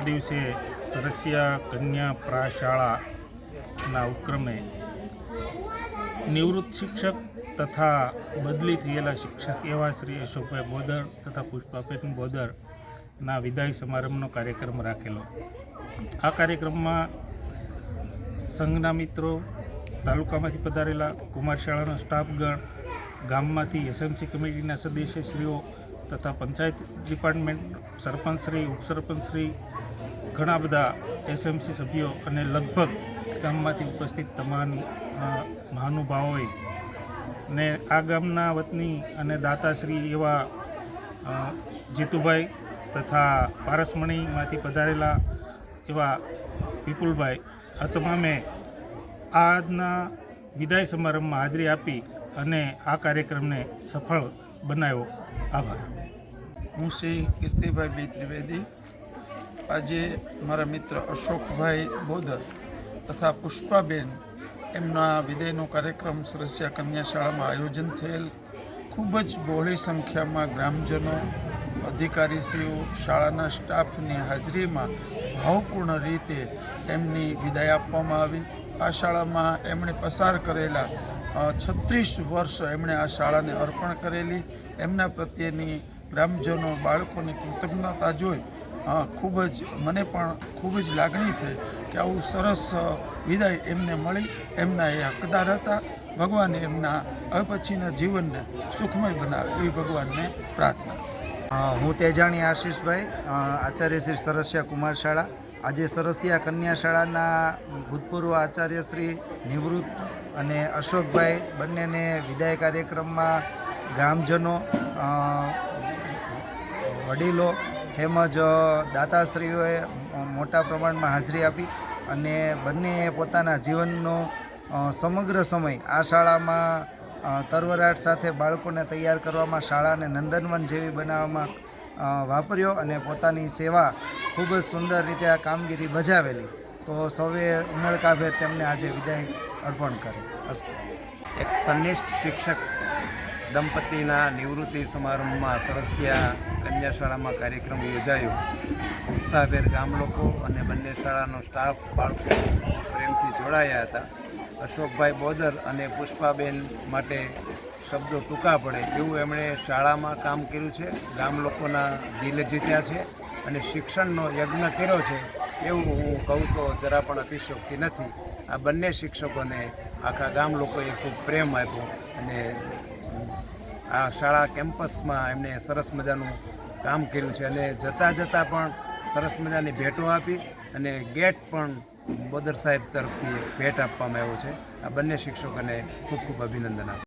દિવસે સરસિયા કન્યા પ્રાશાળાના ઉપક્રમે નિવૃત્ત શિક્ષક તથા બદલી થયેલા શિક્ષક એવા શ્રી અશોકભાઈ બોદર તથા પુષ્પાબેન બોદરના વિદાય સમારંભનો કાર્યક્રમ રાખેલો. આ કાર્યક્રમમાં સંઘના મિત્રો, તાલુકામાંથી પધારેલા કુમાર શાળાનો સ્ટાફગણ, ગામમાંથી એસએમસી કમિટીના સદસ્યશ્રીઓ તથા પંચાયત ડિપાર્ટમેન્ટ સરપંચશ્રી ઉપસરપંચશ્રી ઘણા બધા એસએમસી સભ્યો અને લગભગ ગામમાંથી ઉપસ્થિત તમામ મહાનુભાવોએ ને આ ગામના વતની અને દાતાશ્રી એવા જીતુભાઈ તથા પારસમણીમાંથી પધારેલા એવા વિપુલભાઈ, આ તમામે આજના વિદાય સમારંભમાં હાજરી આપી અને આ કાર્યક્રમને સફળ બનાવ્યો. આભાર. હું શ્રી કીર્તિભાઈ બી ત્રિવેદી આજે મારા મિત્ર અશોકભાઈ બોદર તથા પુષ્પાબેન એમના વિદાયનો કાર્યક્રમ સરસ્યા કન્યા શાળામાં આયોજન થયેલ ખૂબ જ બહોળી સંખ્યામાં ગ્રામજનો, અધિકારીશ્રીઓ, શાળાના સ્ટાફની હાજરીમાં ભાવપૂર્ણ રીતે એમની વિદાય આપવામાં આવી. આ શાળામાં એમણે પસાર કરેલા છત્રીસ વર્ષ એમણે આ શાળાને અર્પણ કરેલી. એમના પ્રત્યેની ગ્રામજનો બાળકોની કૃતજ્ઞતા જોઈ ખૂબ જ, મને પણ ખૂબ જ લાગણી થઈ કે આવું સરસ વિદાય એમને મળી. એમના એ હકદાર હતા. ભગવાને એમના હવે પછીના જીવનને સુખમય બનાવે એવી ભગવાનને પ્રાર્થના. હું તેજાણી આશીષભાઈ આચાર્ય શ્રી સરસ્યા કુમાર શાળા. આજે સરસિયા કન્યા શાળાના ભૂતપૂર્વ આચાર્ય શ્રી નિવૃત્ત અને અશોકભાઈ બંનેને વિદાય કાર્યક્રમમાં ગામજનો વડીલો તેમજ દાતાશ્રીઓએ મોટા પ્રમાણમાં હાજરી આપી અને બંનેએ પોતાના જીવનનો સમગ્ર સમય આ શાળામાં તરવરાટ સાથે બાળકોને તૈયાર કરવામાં શાળાને નંદનવન જેવી બનાવવામાં વાપર્યો અને પોતાની સેવા ખૂબ જ સુંદર રીતે આ કામગીરી બજાવેલી. તો સૌએ ઉમળકાભેર તેમને આજે વિદાય અર્પણ કરે. અસ્તુ. એક સંનિષ્ઠ શિક્ષક દંપતીના નિવૃત્તિ સમારંભમાં સરસિયા કન્યા શાળામાં કાર્યક્રમ યોજાયો. ઉત્સાહભેર ગામ લોકો અને બંને શાળાનો સ્ટાફ બાળકો પ્રેમથી જોડાયા હતા. અશોકભાઈ બોદર અને પુષ્પાબેન માટે શબ્દો ટૂંકા પડે એવું એમણે શાળામાં કામ કર્યું છે. ગામ લોકોના દિલ જીત્યા છે અને શિક્ષણનો યજ્ઞ કર્યો છે એવું હું કહું તો જરા પણ અતિશયોક્તિ નથી. આ બંને શિક્ષકોને આખા ગામ લોકોએ ખૂબ પ્રેમ આપ્યો અને આ શાળા કેમ્પસમાં એમણે સરસ મજાનું કામ કર્યું છે અને જતાં જતાં પણ સરસ મજાની ભેટો આપી અને ગેટ પણ બોદર સાહેબ તરફથી ભેટ આપવામાં આવ્યો છે. આ બંને શિક્ષકોને ખૂબ ખૂબ અભિનંદન આપું